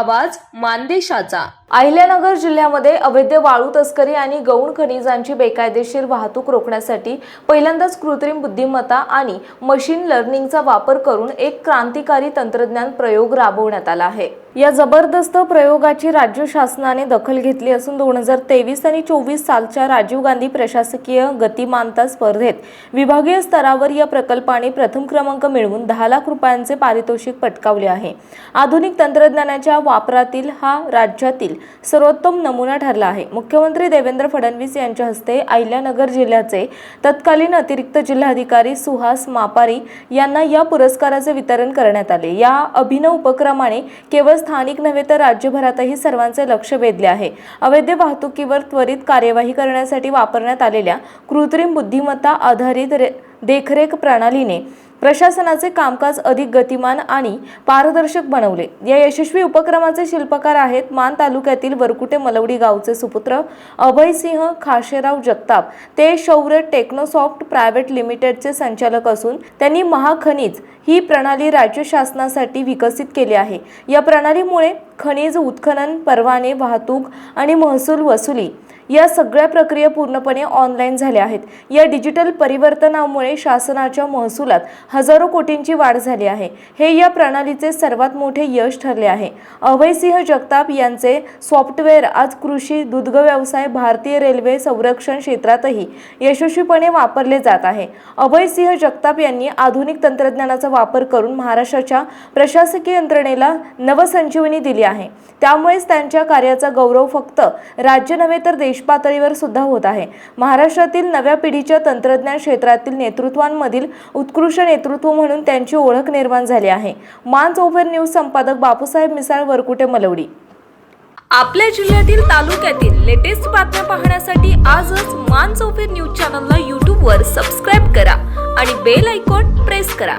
आवाज मानदेशाचा. अहिल्यानगर जिल्ह्यामध्ये अवैध वाळू तस्करी आणि गौण खनिजांची बेकायदेशीर वाहतूक रोखण्यासाठी पहिल्यांदाच कृत्रिम बुद्धिमत्ता आणि मशीन लर्निंगचा वापर करून एक क्रांतिकारी तंत्रज्ञान प्रयोग राबवण्यात आला आहे. या जबरदस्त प्रयोगाची राज्य शासनाने दखल घेतली असून दोन हजार तेवीस आणि चोवीस सालच्या राजीव गांधी प्रशासकीय गतिमानता स्पर्धेत विभागीय स्तरावर या प्रकल्पाने प्रथम क्रमांक मिळवून दहा लाख रुपयांचे पारितोषिक पटकावले आहे. आधुनिक तंत्रज्ञानाच्या वापरातील हा राज्यातील सर्वोत्तम नमुना ठरला आहे. मुख्यमंत्री देवेंद्र फडणवीस यांच्या हस्ते अहिल्यानगर जिल्ह्याचे तत्कालीन अतिरिक्त जिल्हाधिकारी सुहास मापारी यांना या पुरस्काराचे वितरण करण्यात आले. या अभिनव उपक्रमाने केवळ स्थानिक नव्हे तर राज्यभरातही सर्वांचे लक्ष वेधले आहे. अवैध वाहतुकीवर त्वरित कार्यवाही करण्यासाठी वापरण्यात आलेल्या कृत्रिम बुद्धिमत्ता आधारित रे- देखरेख प्रणालीने प्रशासनाचे कामकाज अधिक गतिमान आणि पारदर्शक बनवले. या यशस्वी उपक्रमाचे शिल्पकार आहेत मान तालुक्यातील वरकुटे मलवडी गावचे सुपुत्र अभयसिंह खाशेराव जगताप. ते शौर्य टेक्नोसॉफ्ट प्रायव्हेट लिमिटेडचे संचालक असून त्यांनी महाखनिज ही प्रणाली राज्य शासनासाठी विकसित केली आहे. या प्रणालीमुळे खनिज उत्खनन परवाने वाहतूक आणि महसूल वसुली या सगळ्या प्रक्रिया पूर्णपणे ऑनलाईन झाल्या आहेत. या डिजिटल परिवर्तनामुळे शासनाच्या महसुलात हजारो कोटींची वाढ झाली आहे. हे या प्रणालीचे सर्वात मोठे यश ठरले आहे. अभयसिंह जगताप यांचे सॉफ्टवेअर आज कृषी दुग्ध व्यवसाय भारतीय रेल्वे संरक्षण क्षेत्रातही यशस्वीपणे वापरले जात आहे. अभयसिंह जगताप यांनी आधुनिक तंत्रज्ञानाचा वापर करून महाराष्ट्राच्या प्रशासकीय यंत्रणेला नवसंजीवनी दिली आहे. त्यामुळेच त्यांच्या कार्याचा गौरव फक्त राज्य नव्हे तर देश पातळीवर सुद्धा होत आहे. महाराष्ट्रातील नव्या पिढीच्या तंत्रज्ञान क्षेत्रातील नेतृत्वांमधील उत्कृष्ट नेतृत्व म्हणून त्यांची ओळख निर्माण झाली आहे. मान ओव्हर न्यूज संपादक बापूसाहेब मिसाळ वरकुटे मलवडी. आपल्या जिल्ह्यातील तालुक्यातील लेटेस्ट बातम्या पाहण्यासाठी आजच मान चौफेर न्यूज चॅनलला यूट्यूबवर सबस्क्राईब करा आणि बेल आयकॉन प्रेस करा.